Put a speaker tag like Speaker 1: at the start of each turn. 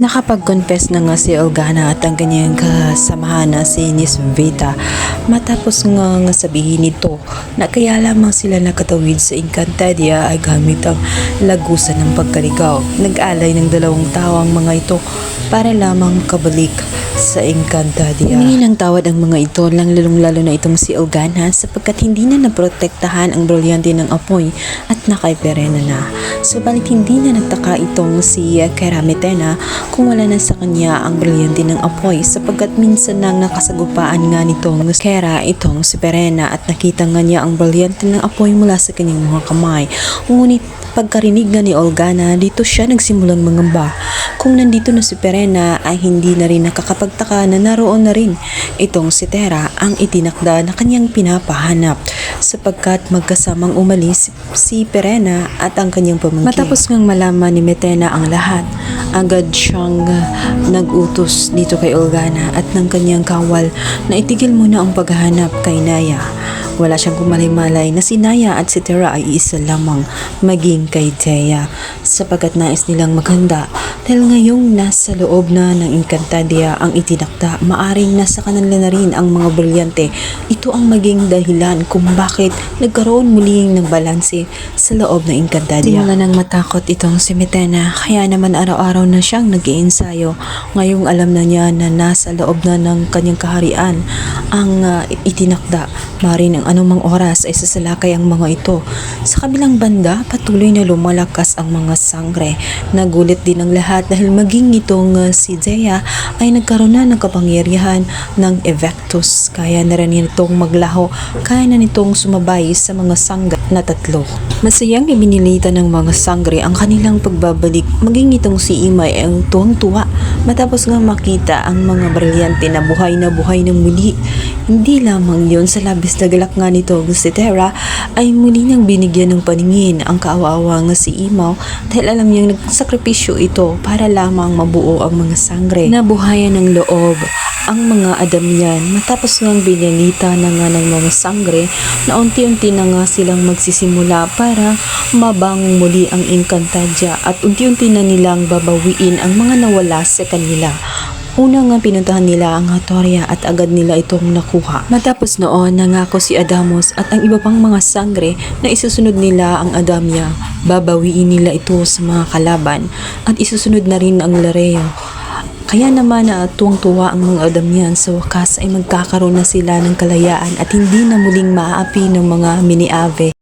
Speaker 1: Nakapag-confess na nga si Olgana at ang kanyang kasamahan na si Nis Vita matapos nga, nga sabihin nito na kaya lamang sila nakatawid sa Encantadia ay gamit ang lagusan ng pagkaligaw. Nag-alay ng dalawang tao ang mga ito para lamang kabalik sa Encantadia. Humingi ng tawad ang mga ito lang lalong-lalo na itong si Olgana sapagkat hindi na naprotektahan ang brilyante ng apoy at nakaiperena na. Subalit hindi na nagtaka itong si Keramitena kung wala na sa kanya ang brilyante ng apoy sapagkat minsan nang nakasagupaan nga nitong Kera itong si Perena at nakita nga niya ang brilyante ng apoy mula sa kanyang mga kamay. Ngunit pagkarinig nga ni Olgana, dito siya nagsimulang mangamba. Kung nandito na si Perena ay hindi na rin nakakapagtaka na naroon na rin itong si Tera ang itinakda na kanyang pinapahanap sapagkat magkasamang umalis si Perena at ang kanyang pamangkin. Matapos ngang malaman ni Metena ang lahat, agad siyang nag-utos dito kay Olgana at ng kanyang kawal na itigil muna ang paghahanap kay Naya. Wala siyang kumalay-malay na si Naya at si Tera ay isa lamang maging kay Thea sapagkat nais nilang maghanda dahil ngayong nasa loob na ng Encantadia ang itinakda, maaring nasa kanila na rin ang mga brilyante. Ito ang maging dahilan kung bakit nagkaroon muling ng balanse sa loob ng Encantadia. Simula nang matakot itong si Metena, kaya naman araw-araw na siyang nag iensayo Ngayong alam na niya na nasa loob na ng kanyang kaharian ang uh, itinakda. Marin ang anumang oras ay sasalakay ang mga ito. Sa kabilang banda, patuloy na lumalakas ang mga sangre. Nagulit din ang lahat dahil maging itong uh, si Zea ay nagkaroon na ng kapangyarihan ng Evectus. Kaya na rin itong maglaho, kaya na nitong sumabay sa mga sangre na tatlo. Masayang ibinilita ng mga sangre ang kanilang pagbabalik. Maging itong si Imay ay ang tuwang-tuwa matapos nga makita ang mga brilyante na buhay na buhay ng muli. Hindi lamang yon sa labis na galak nga nito si Terra ay muli niyang binigyan ng paningin ang kaawa nga si Imaw dahil alam niyang nagsakripisyo ito para lamang mabuo ang mga sangre. Nabuhayan ng loob ang mga Adamian matapos ngang binyanita na nga ng mga sangre na unti-unti na nga silang magsisimula para mabang muli ang Encantadia at unti-unti na nilang babawiin ang mga nawala sa kanila. Una nga pinuntahan nila ang Hatoria at agad nila itong nakuha. Matapos noon, nangako si Adamos at ang iba pang mga sangre na isusunod nila ang Adamya. Babawiin nila ito sa mga kalaban at isusunod na rin ang Lareo. Kaya naman na tuwang-tuwa ang mga Adamian sa wakas ay magkakaroon na sila ng kalayaan at hindi na muling maaapi ng mga mini-ave